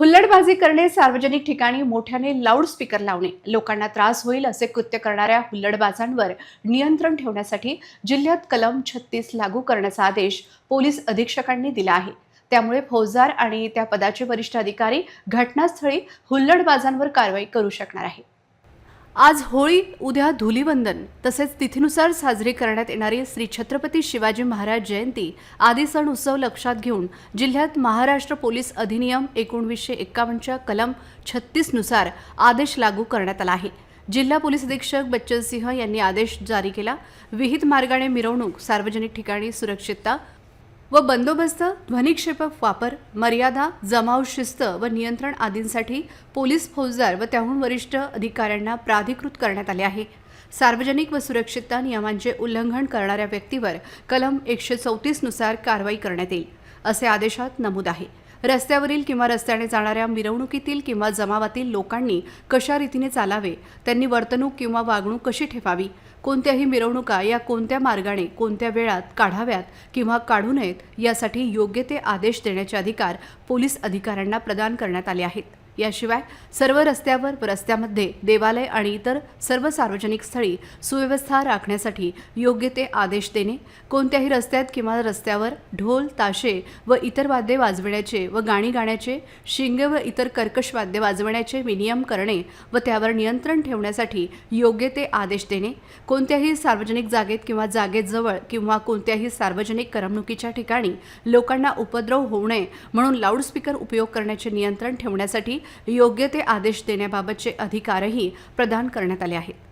हुल्लडबाजी करणे सार्वजनिक ठिकाणी मोठ्याने लाऊडस्पीकर लावणे. लोकांना त्रास होईल असे कृत्य करणाऱ्या हुल्लडबाजांवर नियंत्रण ठेवण्यासाठी जिल्ह्यात कलम छत्तीस लागू करण्याचा आदेश पोलीस अधीक्षकांनी दिला आहे. त्यामुळे फौजदार आणि त्या पदाचे वरिष्ठ अधिकारी घटनास्थळी हुल्लडबाजांवर कारवाई करू शकणार आहे आज होळी उद्या धुलीवंदन. तसेच तिथीनुसार साजरी करण्यात येणारी श्री छत्रपती शिवाजी महाराज जयंती आदी सण उत्सव लक्षात घेऊन जिल्ह्यात महाराष्ट्र पोलीस अधिनियम एकोणवीसशे एक्कावन्नच्या कलम छत्तीसनुसार आदेश लागू करण्यात आला आहे. जिल्हा पोलीस अधीक्षक बच्चन सिंह यांनी आदेश जारी केला. विहित मार्गाने मिरवणूक सार्वजनिक ठिकाणी सुरक्षितता व बंदोबस्त ध्वनिक्षेपक वापर मर्यादा जमाव शिस्त व नियंत्रण आदींसाठी पोलीस फौजदार व त्याहून वरिष्ठ अधिकाऱ्यांना प्राधिकृत करण्यात आले आहे. सार्वजनिक व सुरक्षितता नियमांचे उल्लंघन करणाऱ्या व्यक्तीवर कलम एकशे चौतीसनुसार कारवाई करण्यात येईल असे आदेशात नमूद आहे. रस्त्यावरील किंवा रस्त्याने जाणाऱ्या मिरवणुकीतील किंवा जमावातील लोकांनी कशा रीतीने चालावे त्यांनी वर्तणूक किंवा वागणूक कशी ठेवावी कोणत्याही मिरवणुका या कोणत्या मार्गाने कोणत्या वेळात काढाव्यात किंवा काढू नयेत यासाठी योग्य ते आदेश देण्याचे अधिकार पोलीस अधिकाऱ्यांना प्रदान करण्यात आले आहेत. याशिवाय सर्व रस्त्यावर व रस्त्यामध्ये देवालय आणि इतर सर्व सार्वजनिक स्थळी सुव्यवस्था राखण्यासाठी योग्य ते आदेश देणे कोणत्याही रस्त्यात किंवा रस्त्यावर ढोल ताशे व इतर वाद्ये वाजविण्याचे व गाणी गाण्याचे शिंगे व इतर कर्कश वाद्य वाजवण्याचे विनियम करणे व त्यावर नियंत्रण ठेवण्यासाठी योग्य ते आदेश देणे कोणत्याही सार्वजनिक जागेत किंवा जागेजवळ किंवा कोणत्याही सार्वजनिक करमणुकीच्या ठिकाणी लोकांना उपद्रव होऊ नये म्हणून लाऊडस्पीकर उपयोग करण्याचे नियंत्रण ठेवण्यासाठी योग्य ते आदेश देण्याबाबतचे अधिकारही प्रदान करण्यात आले आहेत.